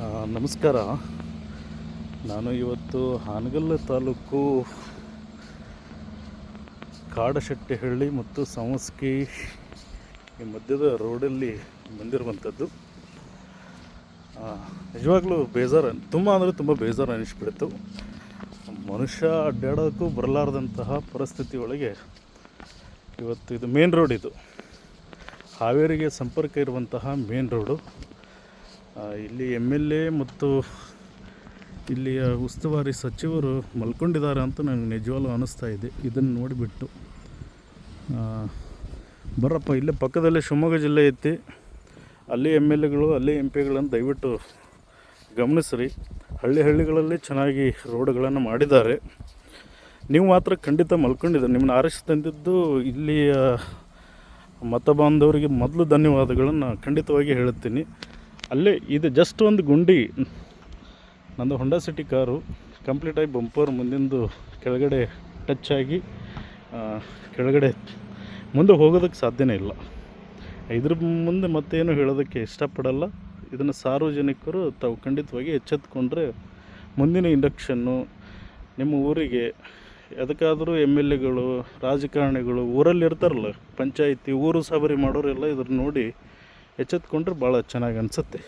ನಮಸ್ಕಾರ. ನಾನು ಇವತ್ತು ಹಾನಗಲ್ ತಾಲೂಕು ಕಾಡಶೆಟ್ಟಿಹಳ್ಳಿ ಮತ್ತು ಸಂಸ್ಕಿ ಈ ಮಧ್ಯದ ರೋಡಲ್ಲಿ ಬಂದಿರುವಂಥದ್ದು. ನಿಜವಾಗ್ಲೂ ಬೇಜಾರು, ತುಂಬ ಅಂದರೆ ತುಂಬ ಬೇಜಾರು ಅನಿಸ್ಬಿಡ್ತು. ಮನುಷ್ಯ ಅಡ್ಡಾಡೋಕ್ಕೂ ಬರಲಾರ್ದಂತಹ ಪರಿಸ್ಥಿತಿ ಒಳಗೆ ಇವತ್ತು ಇದು ಮೇನ್ ರೋಡ್ ಇದು. ಹಾವೇರಿಗೆ ಸಂಪರ್ಕ ಇರುವಂತಹ ಮೇನ್ ರೋಡು ಇಲ್ಲಿ ಎಂ ಎಲ್ ಎ ಮತ್ತು ಇಲ್ಲಿಯ ಉಸ್ತುವಾರಿ ಸಚಿವರು ಮಲ್ಕೊಂಡಿದ್ದಾರೆ ಅಂತ ನನಗೆ ನಿಜವಾಗ್ಲೂ ಅನ್ನಿಸ್ತಾ ಇದೆ. ಇದನ್ನು ನೋಡಿಬಿಟ್ಟು ಬರಪ್ಪ, ಇಲ್ಲೇ ಪಕ್ಕದಲ್ಲೇ ಶಿವಮೊಗ್ಗ ಜಿಲ್ಲೆ ಐತಿ. ಅಲ್ಲಿ ಎಂ ಎಲ್ ಎಗಳು ಅಲ್ಲಿ ಎಂ ಪಿಗಳನ್ನು ದಯವಿಟ್ಟು ಗಮನಿಸ್ರಿ. ಹಳ್ಳಿ ಹಳ್ಳಿಗಳಲ್ಲಿ ಚೆನ್ನಾಗಿ ರೋಡ್ಗಳನ್ನು ಮಾಡಿದ್ದಾರೆ. ನೀವು ಮಾತ್ರ ಖಂಡಿತ ಮಲ್ಕೊಂಡಿದ್ದಾರೆ. ನಿಮ್ಮನ್ನು ಆರಿಸಿ ತಂದಿದ್ದು ಇಲ್ಲಿಯ ಮತ ಬಾಂಧವರಿಗೆ ಮೊದಲು ಧನ್ಯವಾದಗಳನ್ನು ಖಂಡಿತವಾಗಿ ಹೇಳುತ್ತೀನಿ ಅಲ್ಲೇ ಇದು ಜಸ್ಟ್ ಒಂದು ಗುಂಡಿ. ನಂದು ಹೊಂಡಾ ಸಿಟಿ ಕಾರು ಕಂಪ್ಲೀಟಾಗಿ ಬಂಪರ್ ಮುಂದಿಂದು ಕೆಳಗಡೆ ಟಚ್ ಆಗಿ ಕೆಳಗಡೆ ಮುಂದೆ ಹೋಗೋದಕ್ಕೆ ಸಾಧ್ಯನೇ ಇಲ್ಲ. ಇದ್ರ ಮುಂದೆ ಮತ್ತೇನು ಹೇಳೋದಕ್ಕೆ ಇಷ್ಟಪಡಲ್ಲ. ಇದನ್ನು ಸಾರ್ವಜನಿಕರು ತಾವು ಖಂಡಿತವಾಗಿ ಎಚ್ಚೆತ್ಕೊಂಡ್ರೆ ಮುಂದಿನ ಇಂಡಕ್ಷನ್ನು ನಿಮ್ಮ ಊರಿಗೆ ಎದಕ್ಕಾದರೂ ಎಂ ಎಲ್ ಎಗಳು ರಾಜಕಾರಣಿಗಳು ಊರಲ್ಲಿ ಇರ್ತಾರಲ್ಲ ಪಂಚಾಯಿತಿ, ಊರು ಸಬರಿ ಮಾಡೋರೆಲ್ಲ ಇದ್ರ ನೋಡಿ ಎಚ್ಚೆತ್ಕೊಂಡ್ರೆ ಭಾಳ ಚೆನ್ನಾಗಿ ಅನಿಸುತ್ತೆ.